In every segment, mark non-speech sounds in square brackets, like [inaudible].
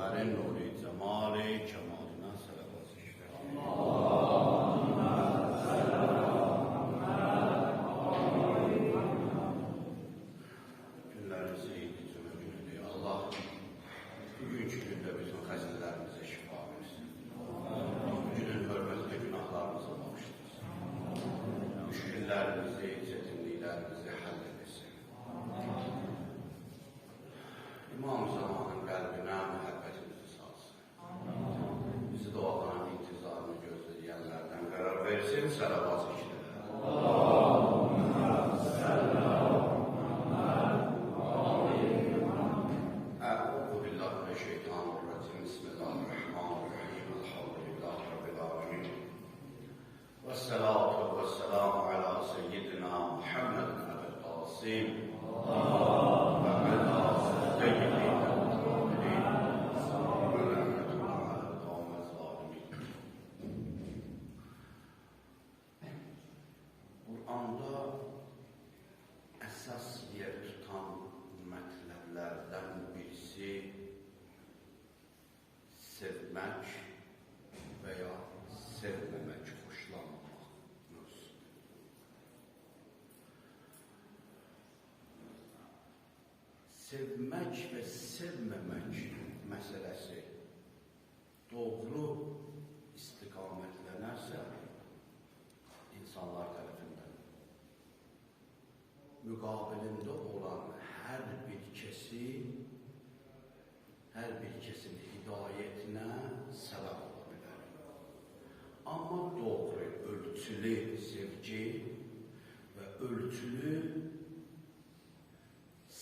and by their Chama. Sevmək və sevməmək məsələsi doğru istiqamətlənərsə insanlar tərəfindən müqabilində olan hər bir kesin hər bir kesin hidayətinə səbəb ola bilər. Amma doğru, ölçülü sevgi və ölçülü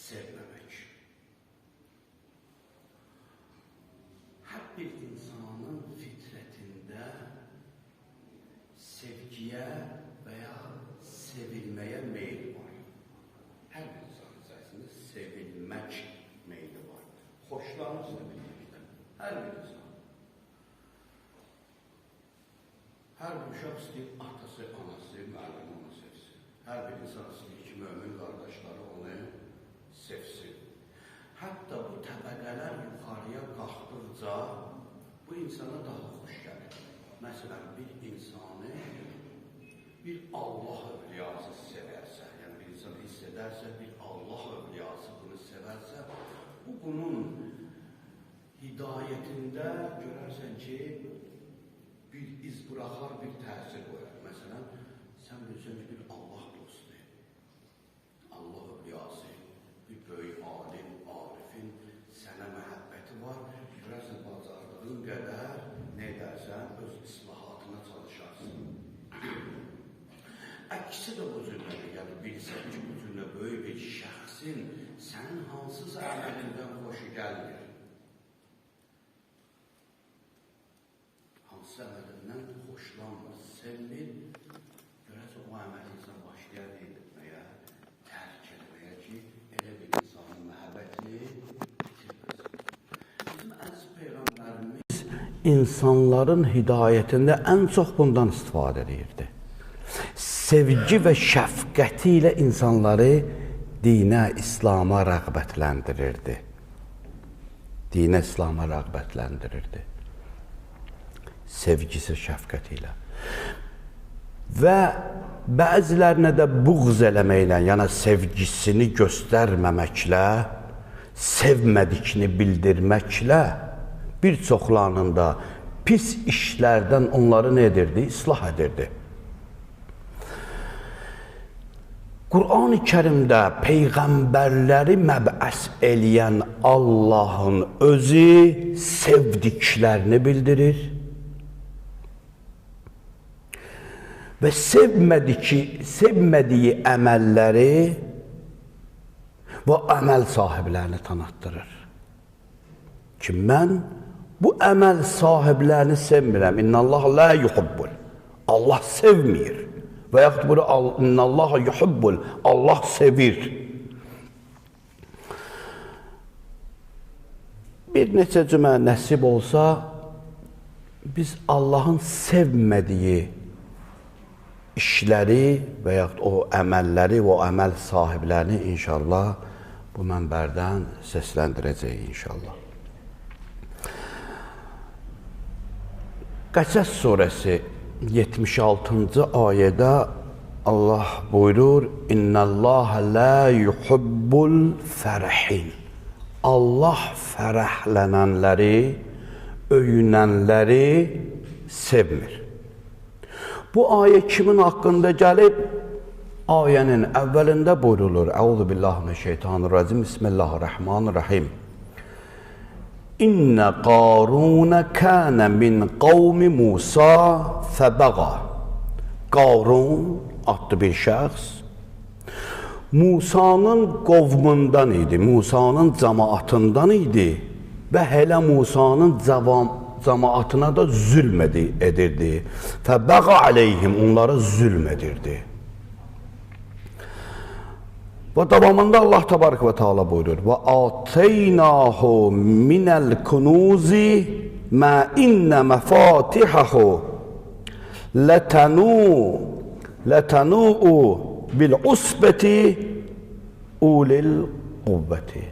sevməmək. Hər bir insanın fitrətində sevgiyə və ya sevilməyə meyl var. Hər bir insanın içərisində sevilmək meyli var. Xoşlanır sevilməkdən. Hər bir insan. Hər bir uşaq istəyir atası, anası, müəllim onu sevsin. Hər bir insan istəyir ki, mömin qardaşları onu sevsin. Hətta bu təbəqələr yuxarıya qalxdıqca bu insana daha xoş gəlir. Məsələn, bir insanı bir Allah övliyası sevərsə, yəni bir insan hiss edərsə, bir Allah övliyası bunu sevərsə, bu bunun hidayətində görərsən ki, bir iz buraxar, bir təsir qoyar. Məsələn, sən bilirsən ki, bir Allah dostu, Allah övliyası, bir böyük alim, arifin sənə məhəbbəti var. Görərsən, bacardığın qədər nə edərsən, öz islahatına çalışarsın. [coughs] Əksi də bu cürlədir, yəni bilsən ki, bu cürlə böyük bir şəxsin sənin hansısa əməlindən xoşu gəlmir. Hansı əməlindən xoşlanmır, sevmir, görərsə o əməli insan başlayar etməyə, tərk etməyə ki, elə bir insanın məhəbbətini itirməsin. Bizim əziz Peyğəmbərimiz insanların hidayətində ən çox bundan istifadə edirdi sevgi və şəfqəti ilə insanları dinə, İslama rəğbətləndirirdi. Dinə, İslama rəğbətləndirirdi. Sevgisi, şəfqəti ilə. Və bəzilərinə də buğz eləməklə, yəni sevgisini göstərməməklə, sevmədikini bildirməklə bir çoxlarında pis işlərdən onları nə edirdi? İslah edirdi. Qur'an-ı Kərimdə peyğəmbərləri məbəs eləyən Allahın özü sevdiklərini bildirir. Və sevmədiyi, sevmədiyi əməlləri və əməl sahiblərini tanıtdırır. Ki, mən bu əməl sahiblərini sevmirəm. İnnəllah la yuhubbul. Allah sevmir. Və yaxud bunu İnnəllah yuhubbul. Allah sevir. Bir neçə cümə nəsib olsa, biz Allahın sevmədiyi işləri və yaxud o əməlləri, o əməl sahiblərini inşallah bu mənbərdən səsləndirəcəyik inşallah. Qəsəs surəsi 76-cı ayədə Allah buyurur: "İnnallaha la yuhibbul fərhin." Allah fərəhlənənləri, öyünənləri sevmir. Bu ayə kimin haqqında gəlib? Ayənin əvvəlində buyurulur: "Əuzu billahi mineşşeytanirracim. Bismillahirrahmanirrahim." İnne Qarun kana min qavmi Musa fəbəğa. Qarun adlı bir şəxs Musanın qovmundan idi, Musanın cəmaatından idi və hələ Musanın cavam cəmaatına da zülm edirdi. Fəbəğa aleyhim onlara zülm edirdi. Və davamında Allah təbarək və Teala buyurur: "Və ateynahu minəl kunuzi ma inna mafatihahu latanu latanu bil usbati ulil quvveti."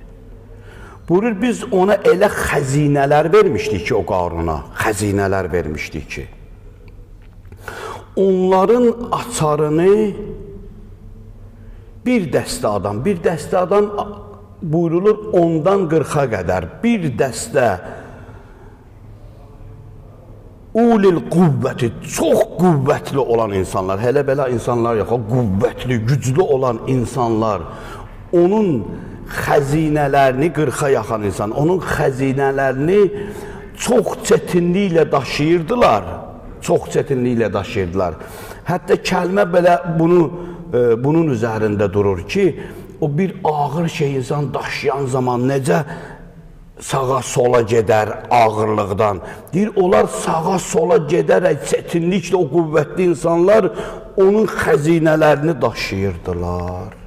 Buyurur, biz ona elə xəzinələr vermişdik ki, o qaruna, xəzinələr vermişdik ki, onların açarını bir dəstə adam, bir dəstə adam buyurulur ondan 40-a qədər bir dəstə ulil qüvvəti, çox qüvvətli olan insanlar, hələ belə insanlar yox, qüvvətli, güclü olan insanlar onun xəzinələrini 40-a yaxın insan, onun xəzinələrini çox çətinliklə daşıyırdılar. Çox çətinliklə daşıyırdılar. Hətta kəlmə belə bunu e, bunun üzərində durur ki, o bir ağır şey insan daşıyan zaman necə sağa sola gedər ağırlıqdan. Deyir, onlar sağa sola gedərək çətinliklə o qüvvətli insanlar onun xəzinələrini daşıyırdılar.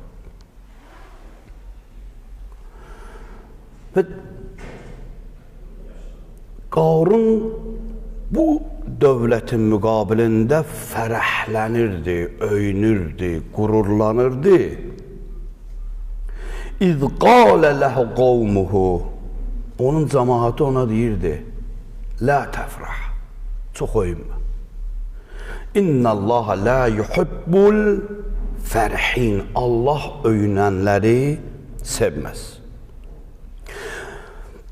Qarun bu dövlətin müqabilində fərəhlənirdi, öyünürdü, qururlanırdı. İz qalə ləhu qavmuhu Onun cəmaatı ona deyirdi, Lə təfrah, çox öyünmə. İnnallaha la yuhibbul fərhin. Allah öyünənləri sevməz.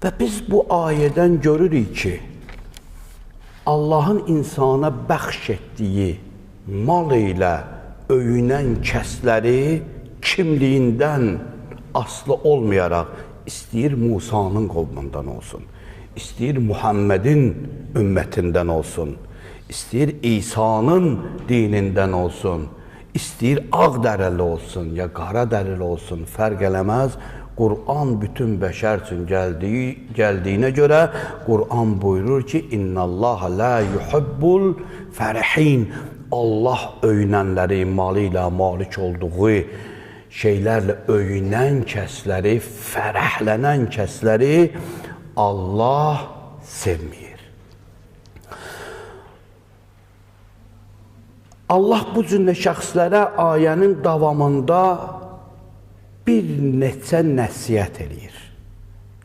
Və biz bu ayədən görürük ki, Allahın insana bəxş etdiyi mal ilə öyünən kəsləri kimliyindən aslı olmayaraq istəyir Musanın qovmundan olsun, istəyir Muhammedin ümmətindən olsun, istəyir İsa'nın dinindən olsun, istəyir ağ dərəli olsun ya qara dərili olsun, fərq eləməz. Quran bütün bəşər üçün gəldiyi, gəldiyinə görə Quran buyurur ki, İnnallaha la yuhibbul fərihin. Allah öyünənləri malı ilə malik olduğu şeylərlə öyünən kəsləri, fərəhlənən kəsləri Allah sevmir. Allah bu cür şəxslərə ayənin davamında bir neçə nəsiyyət eləyir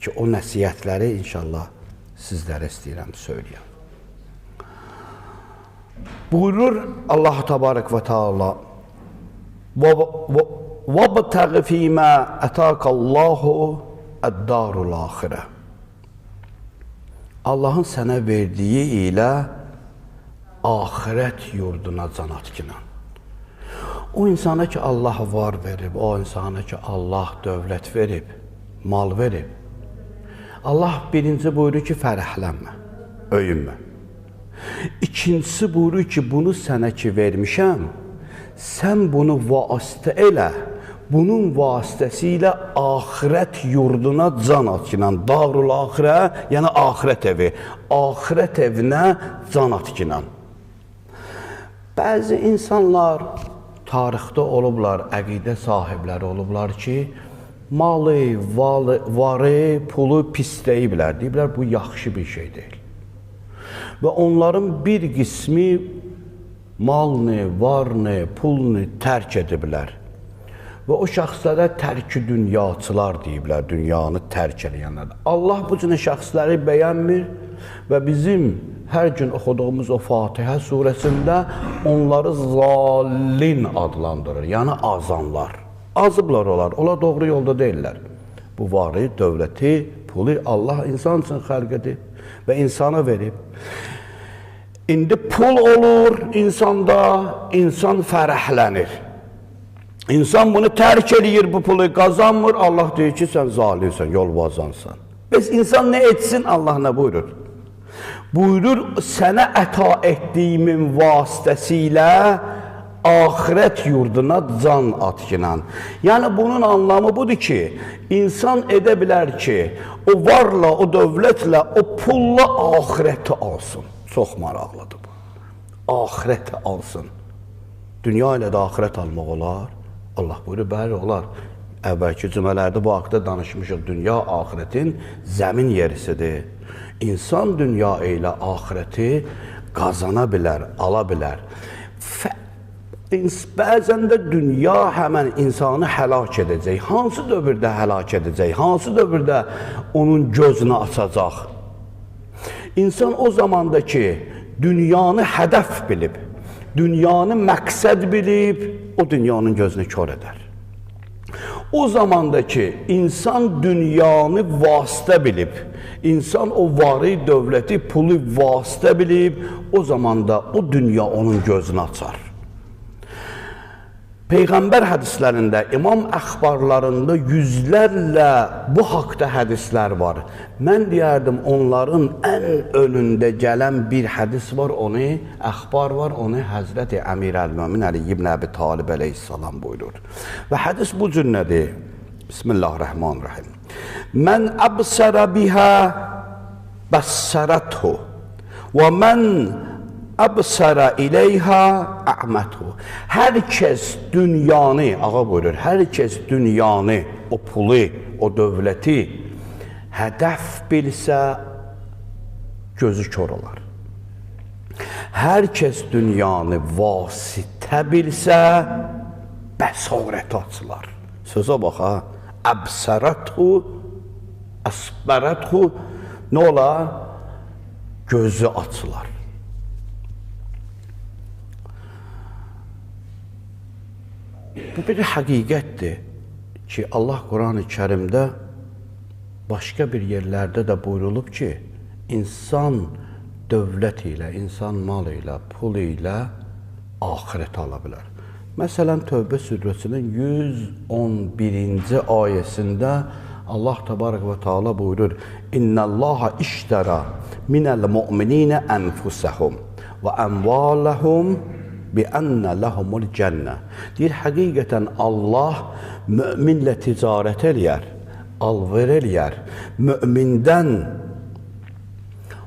ki, o nəsiyyətləri inşallah sizlərə istəyirəm söyləyəm. Buyurur Allah Təbarək və Teala وَبْتَغِ فِي مَا أَتَاكَ اللّٰهُ الدَّارُ الْآخِرَةِ Allahın sənə verdiyi ilə axirət yurduna can atkinan. O insana ki Allah var verib, o insana ki Allah dövlət verib, mal verib. Allah birinci buyurur ki, fərəhlənmə, öyünmə. İkincisi buyurur ki, bunu sənə ki vermişəm, sən bunu vasitə elə, bunun vasitəsilə axirət yurduna can atkinan, darul axirə, yəni axirət evi, axirət evinə can atkinan. Bəzi insanlar tarixdə olublar, əqidə sahibləri olublar ki, malı, valı, varı, pulu pisləyiblər. Deyiblər, bu yaxşı bir şey deyil. Və onların bir qismi malını, varını, pulunu tərk ediblər. Və o şəxslərə tərki dünyaçılar deyiblər, dünyanı tərk edənlər. Allah bu cür şəxsləri bəyənmir və bizim hər gün oxuduğumuz o Fatihə surəsində onları zallin adlandırır. Yəni azanlar. Azıblar onlar. Onlar doğru yolda deyillər. Bu varı, dövləti, pulu Allah insan üçün xəlq edib və insana verib. İndi pul olur insanda, insan fərəhlənir. İnsan bunu tərk eləyir, bu pulu qazanmır. Allah deyir ki, sən zalimsən, yolbazansan. Bəs insan nə etsin, Allah nə buyurur? Buyurur, sənə əta etdiyimin vasitəsilə axirət yurduna can atkinan. Yəni, bunun anlamı budur ki, insan edə bilər ki, o varla, o dövlətlə, o pulla axirəti alsın. Çox maraqlıdır bu. Axirəti alsın. Dünya ilə də axirət almaq olar. Allah buyurur, bəli, olar. Əvvəlki cümələrdə bu haqda danışmışıq. Dünya axirətin zəmin yerisidir. İnsan dünya ilə axirəti qazana bilər, ala bilər. Fə Bəzən də dünya həmən insanı həlak edəcək. Hansı dövrdə həlak edəcək? Hansı dövrdə onun gözünü açacaq? İnsan o zamanda ki, dünyanı hədəf bilib, dünyanı məqsəd bilib, o dünyanın gözünü kör edər. O zamanda ki, insan dünyanı vasitə bilib, insan o varı, dövləti, pulu vasitə bilib, o zamanda o dünya onun gözünü açar. Peyğəmbər hədislərində, imam əxbarlarında yüzlərlə bu haqda hədislər var. Mən deyərdim, onların ən önündə gələn bir hədis var, onu, əxbar var, onu Həzrəti Əmir Əl-Mömin Əli ibn Əbi Talib əleyhissalam buyurur. Və hədis bu cür nədir? Bismillahirrahmanirrahim. Mən əbsərə bihə bəssərəthu və mən Əbsərə iləyhə ə'məthu. Hər kəs dünyanı, ağa buyurur, hər kəs dünyanı, o pulu, o dövləti hədəf bilsə, gözü kör olar. Hər kəs dünyanı vasitə bilsə, bəsorət açılar. Sözə bax ha, əbsərəthu, əsbərəthu, nə olar? Gözü açılar. Bu bir həqiqətdir ki, Allah Quran-ı Kərimdə başqa bir yerlərdə də buyurulub ki, insan dövlət ilə, insan mal ilə, pul ilə axirət ala bilər. Məsələn, Tövbə surəsinin 111-ci ayəsində Allah təbarək və Teala buyurur: "İnnallaha iştara minəl mu'minina anfusahum və amvalahum bi ənə ləhumul cənnə. Deyir, həqiqətən Allah möminlə ticarət eləyər, alver eləyər. Mömindən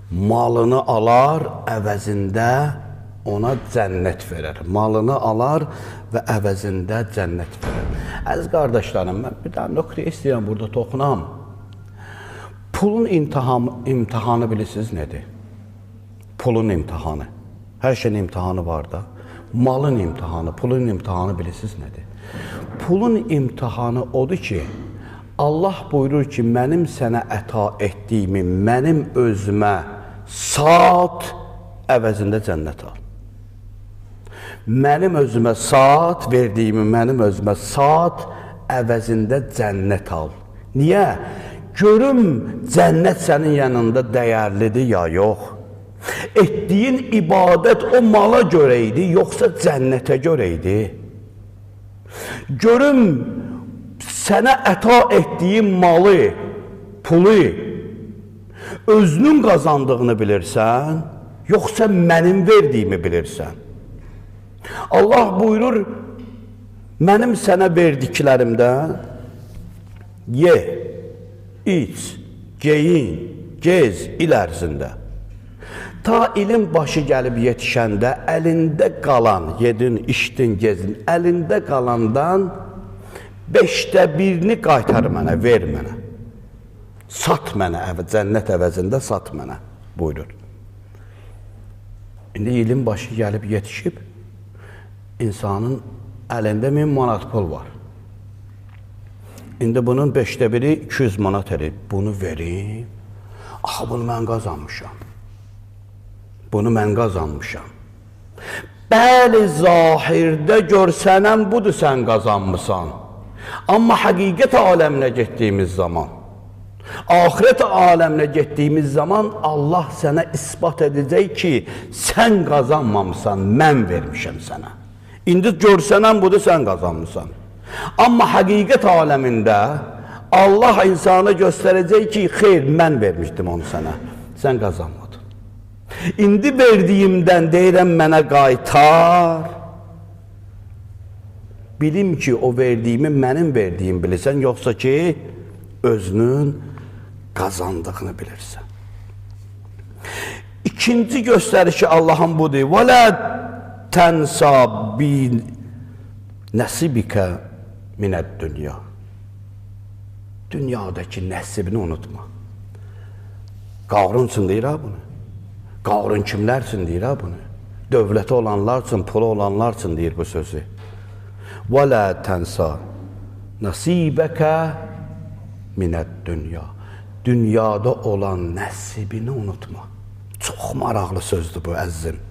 malını alar, əvəzində ona cənnət verər. Malını alar və əvəzində cənnət verər. Əziz qardaşlarım, mən bir dənə nöqtə istəyirəm burada toxunam. Pulun imtihan, imtihanı bilirsiniz nədir? Pulun imtihanı. Hər şeyin imtihanı var da malın imtihanı, pulun imtihanı bilirsiniz nədir? Pulun imtihanı odur ki, Allah buyurur ki, mənim sənə əta etdiyimi mənim özümə saat əvəzində cənnət al. Mənim özümə saat verdiyimi mənim özümə saat əvəzində cənnət al. Niyə? Görüm cənnət sənin yanında dəyərlidir ya yox. Etdiyin ibadət o mala görə idi, yoxsa cənnətə görə idi? Görüm, sənə əta etdiyim malı, pulu, özünün qazandığını bilirsən, yoxsa mənim verdiyimi bilirsən? Allah buyurur, mənim sənə verdiklərimdən ye, iç, geyin, gez il ərzində. Ta ilin başı gəlib yetişəndə əlində qalan, yedin, içdin, gezdin, əlində qalandan beşdə birini qaytar mənə, ver mənə. Sat mənə, cənnət əvəzində sat mənə, buyurur. İndi ilin başı gəlib yetişib, insanın əlində min manat pul var. İndi bunun 5də biri 200 manat edir. Bunu verim. Axı bunu mən qazanmışam. Bunu mən qazanmışam. Bəli, zahirdə görsənən budur sən qazanmısan. Amma həqiqət aləminə getdiyimiz zaman, ahirət aləminə getdiyimiz zaman Allah sənə isbat edəcək ki, sən qazanmamısan, mən vermişəm sənə. İndi görsənən budur, sən qazanmısan. Amma həqiqət aləmində Allah insana göstərəcək ki, xeyr, mən vermişdim onu sənə. Sən qazanmadın. İndi verdiyimdən deyirəm mənə qaytar. Bilim ki, o verdiyimi mənim verdiyim bilirsən, yoxsa ki, özünün qazandığını bilirsən. İkinci göstərişi Allahın budur. Və lə tənsa bi nəsibikə minəd dünya. Dünyadakı nəsibini unutma. Qavrun üçün deyir ha bunu. Qarun kimlər üçün deyir ha bunu? Dövləti olanlar üçün, pulu olanlar üçün deyir bu sözü. Və la tənsa nasibəkə minəd dünya. Dünyada olan nəsibini unutma. Çox maraqlı sözdür bu əzzim.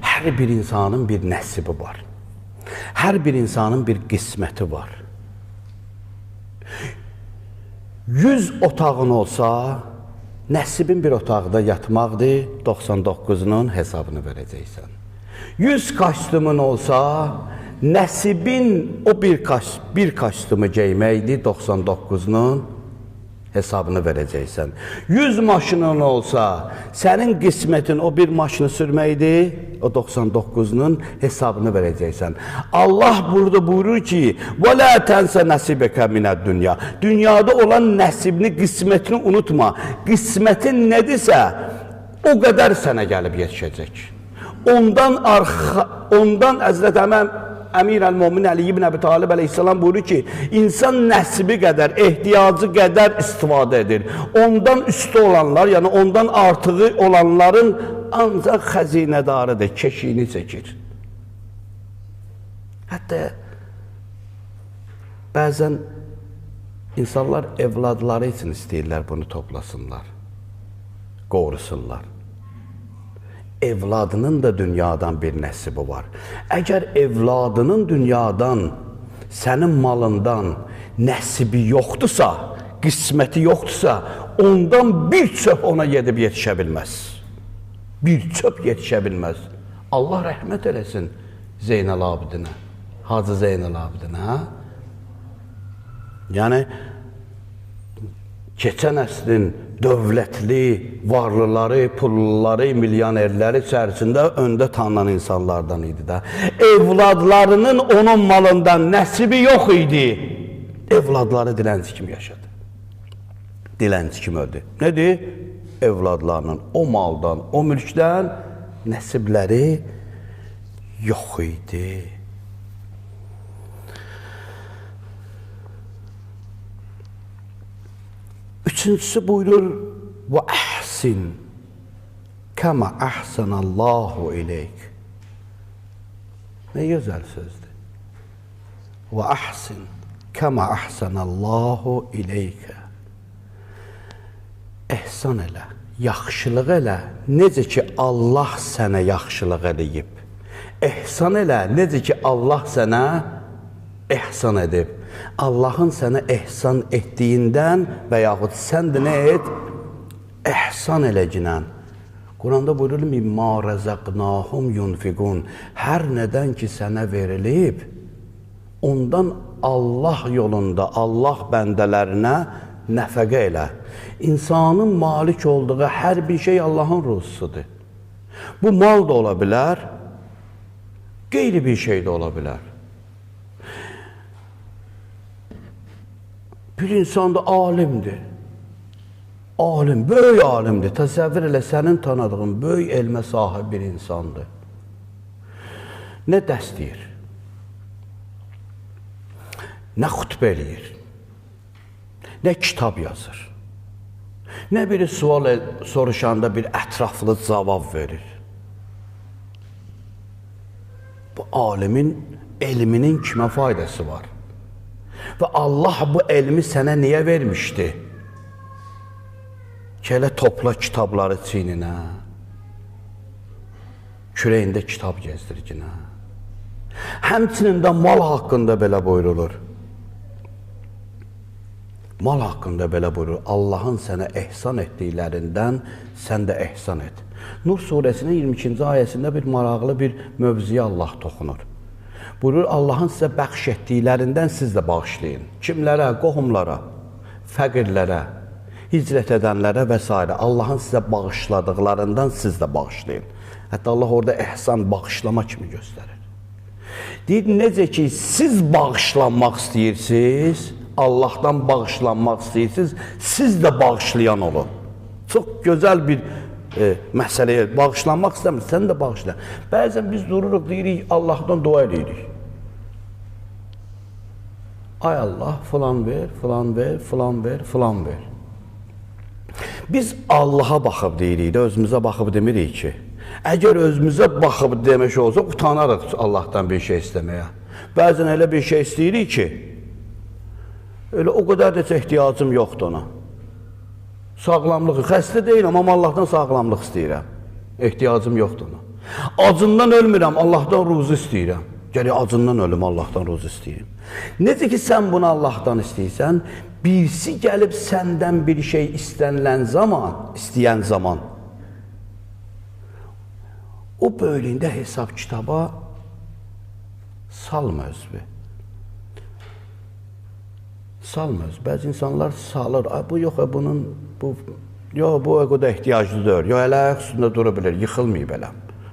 Hər bir insanın bir nəsibi var. Hər bir insanın bir qisməti var. 100 otağın olsa, Nəsibin bir otaqda yatmaqdır, 99-unun hesabını verəcəksən. 100 kostyumun olsa, nəsibin o bir kaş bir kostyumu geyməkdir, 99-unun hesabını verəcəksən. 100 maşının olsa, sənin qismətin o bir maşını sürməkdir, o 99-unun hesabını verəcəksən. Allah burada buyurur ki: "Və la tansa nasibaka minəd dünya." Dünyada olan nəsibini, qismətini unutma. Qismətin nədirsə, o qədər sənə gəlib yetişəcək. Ondan arxa, ondan Həzrət Əməm Əmir əl-Mumin Əli ibn Əbi Talib əleyhissalam buyurur ki, insan nəsibi qədər, ehtiyacı qədər istifadə edir. Ondan üstü olanlar, yəni ondan artığı olanların ancaq xəzinədarıdır, keşiyini çəkir. Hətta bəzən insanlar evladları üçün istəyirlər bunu toplasınlar, qorusunlar evladının da dünyadan bir nəsibi var. Əgər evladının dünyadan, sənin malından nəsibi yoxdursa, qisməti yoxdursa, ondan bir çöp ona gedib yetişə bilməz. Bir çöp yetişə bilməz. Allah rəhmət eləsin Zeynəl Abidinə, Hacı Zeynəl Abidinə. Yəni, keçən əslin dövlətli, varlıları, pulluları, milyonerləri içərisində öndə tanınan insanlardan idi də. Evladlarının onun malından nəsibi yox idi. Evladları dilənçi kimi yaşadı. Dilənçi kimi öldü. Nədir? Evladlarının o maldan, o mülkdən nəsibləri yox idi. Üçüncüsü buyurur və əhsin kəmə əhsənəllahu ileyk. Nə gözəl sözdür. Və əhsin kəmə əhsənəllahu ileykə. Ehsan elə, yaxşılıq elə, necə ki Allah sənə yaxşılıq eləyib. Ehsan elə, necə ki Allah sənə ehsan edib. Allahın sənə ehsan etdiyindən və yaxud sən də nə et? Ehsan eləcinən. Quranda buyurur, "Mimma razaqnahum yunfiqun." Hər nədən ki sənə verilib, ondan Allah yolunda, Allah bəndələrinə nəfəqə elə. İnsanın malik olduğu hər bir şey Allahın ruzusudur. Bu mal da ola bilər, qeyri bir şey də ola bilər. Bir insan da alimdir. Alim, böyük alimdir. Təsəvvür elə sənin tanıdığın böyük elmə sahib bir insandır. Nə dəst deyir? Nə xütbə eləyir? Nə kitab yazır? Nə biri sual soruşanda bir ətraflı cavab verir? Bu alimin elminin kimə faydası var? Və Allah bu elmi sənə niyə vermişdi? Ki, elə topla kitabları çiyninə, kürəyində kitab gezdirginə. Həmçinin də mal haqqında belə buyurulur. Mal haqqında belə buyurur. Allahın sənə ehsan etdiklərindən sən də ehsan et. Nur surəsinin 22-ci ayəsində bir maraqlı bir mövzuya Allah toxunur. Buyurur, Allahın sizə bəxş etdiklərindən siz də bağışlayın. Kimlərə? Qohumlara, fəqirlərə, hicrət edənlərə və s. Allahın sizə bağışladıqlarından siz də bağışlayın. Hətta Allah orada ehsan, bağışlama kimi göstərir. Deyir, necə ki, siz bağışlanmaq istəyirsiniz, Allahdan bağışlanmaq istəyirsiniz, siz də bağışlayan olun. Çox gözəl bir e, məsələyə bağışlanmaq istəmir, sən də bağışla. Bəzən biz dururuq, deyirik, Allahdan dua edirik. Ay Allah, filan ver, filan ver, filan ver, filan ver. Biz Allaha baxıb deyirik də, özümüzə baxıb demirik ki. Əgər özümüzə baxıb demək olsa, utanarıq Allahdan bir şey istəməyə. Bəzən elə bir şey istəyirik ki, elə o qədər də ehtiyacım yoxdur ona sağlamlığı, xəstə deyiləm, amma Allahdan sağlamlıq istəyirəm. Ehtiyacım yoxdur ona. Acından ölmürəm, Allahdan ruzu istəyirəm. Gəlir acından ölüm, Allahdan ruzu istəyirəm. Necə ki, sən bunu Allahdan istəyirsən, birisi gəlib səndən bir şey istənilən zaman, istəyən zaman, o bölündə hesab kitaba salma özünü salmır. Bəzi insanlar salır. Ay bu yox, bunun bu yox, bu o qədər ehtiyaclı deyil. Yox, elə ayaq üstündə dura bilər, yıxılmayıb elə.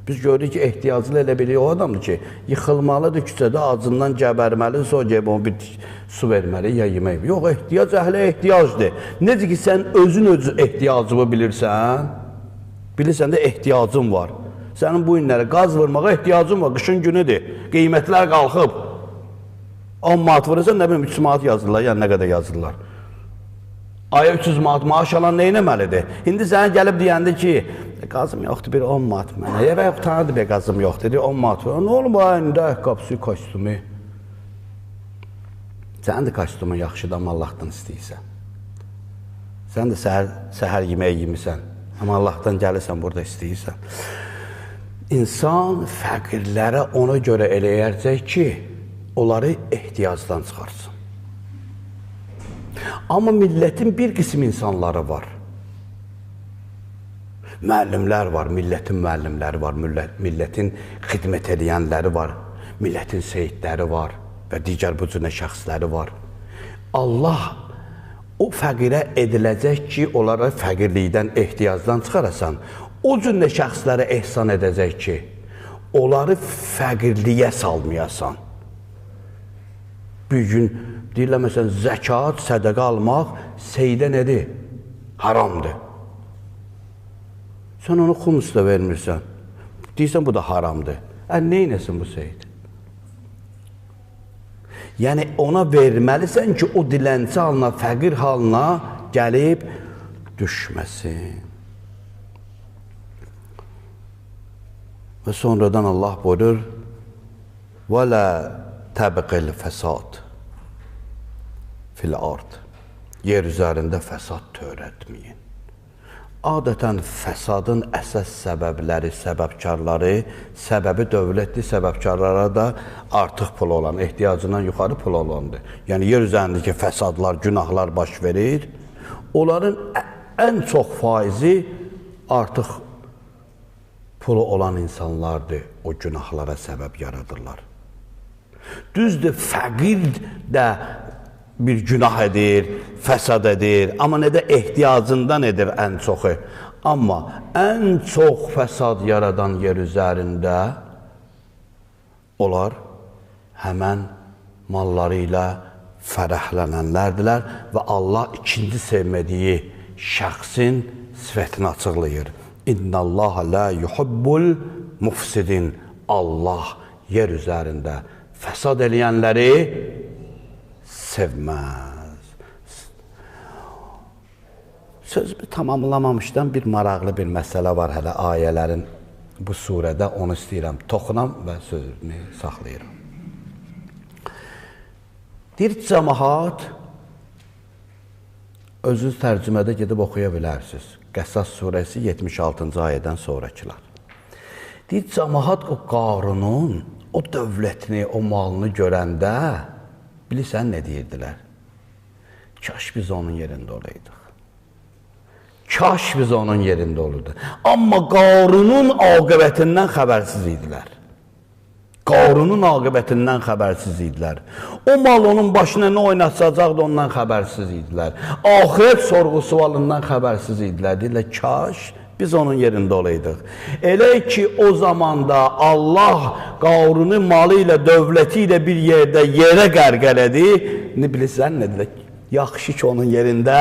Biz görürük ki, ehtiyaclı elə biri o adamdır ki, yıxılmalıdır küçədə, acından gəbərməlidir, sonra gəlib ona bir su verməli, ya yemək. Yox, ehtiyac əhlə ehtiyacdır. Necə ki, sən özün öz ehtiyacını bilirsən, bilirsən də ehtiyacın var. Sənin bu günləri qaz vurmağa ehtiyacın var, qışın günüdür, qiymətlər qalxıb. 10 manat vurursan, nə bilim 300 manat yazırlar, yəni nə qədər yazırlar. Aya 300 manat maaş alan nə etməlidir? İndi sənə gəlib deyəndə ki, e, qazım yoxdur, bir 10 manat mənə. Ya və qutardı be qazım yoxdur, dedi 10 manat. Nə olub bu indi ayaqqabısı, kostyumu? Sən də kostyumu yaxşıdan Allahdan istəyirsən. Sən də səhər, səhər yeməyi yemisən. Amma Allahdan gəlirsən, burada istəyirsən. İnsan fəqirlərə ona görə eləyəcək ki, onları ehtiyacdan çıxarsın. Amma millətin bir qism insanları var. Müəllimlər var, millətin müəllimləri var, millət, millətin xidmət edənləri var, millətin seyidləri var və digər bu cürə şəxsləri var. Allah o fəqirə ediləcək ki, onlara fəqirlikdən, ehtiyacdan çıxarasan, o cürə şəxslərə ehsan edəcək ki, onları fəqirliyə salmayasan. Bir gün deyirlər, məsələn, zəkat, sədəqə almaq seydə nədir? Haramdır. Sən onu xumus da vermirsən. Deyirsən, bu da haramdır. Ə, neynəsin bu seyd? Yəni, ona verməlisən ki, o dilənçi halına, fəqir halına gəlib düşməsin. Və sonradan Allah buyurur, وَلَا təbqil fəsad fil ard. Yer üzərində fəsad törətməyin. Adətən fəsadın əsas səbəbləri, səbəbkarları, səbəbi dövlətli səbəbkarlara da artıq pul olan, ehtiyacından yuxarı pul olandır. Yəni yer üzərindəki fəsadlar, günahlar baş verir. Onların ən çox faizi artıq pulu olan insanlardır. O günahlara səbəb yaradırlar. Düzdür, fəqir də bir günah edir, fəsad edir, amma nə də ehtiyacından edir ən çoxu. Amma ən çox fəsad yaradan yer üzərində onlar həmən malları ilə fərəhlənənlərdilər və Allah ikinci sevmədiyi şəxsin sifətini açıqlayır. İnnallaha la yuhibbul mufsidin. Allah yer üzərində fəsad eləyənləri sevməz. Sözümü tamamlamamışdan bir maraqlı bir məsələ var hələ ayələrin bu surədə, onu istəyirəm toxunam və sözümü saxlayıram. Deyir cəmaat özünüz tərcümədə gedib oxuya bilərsiniz. Qəssas surəsi 76-cı ayədən sonrakılar. Deyir cəmaat o Qarunun o dövlətini, o malını görəndə bilirsən nə deyirdilər? Kaş biz onun yerində olaydıq. Kaş biz onun yerində olurdu. Amma Qarunun aqibətindən xəbərsiz idilər. Qarunun aqibətindən xəbərsiz idilər. O mal onun başına nə oynatacaqdı ondan xəbərsiz idilər. Axirət sorğu-sualından xəbərsiz idilər. Deyirlər, kaş biz onun yerində olaydıq. Elə ki o zamanda Allah Qarunu malı ilə, dövləti ilə bir yerdə yerə qərq elədi. Ne bilirsən nə dedilər? Yaxşı ki onun yerində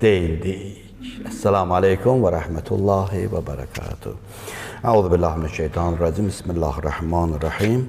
değildik. Esselamu Aleyküm ve Rahmetullahi ve Berekatuhu. Euzu billahi mineşşeytanirracim. Bismillahirrahmanirrahim.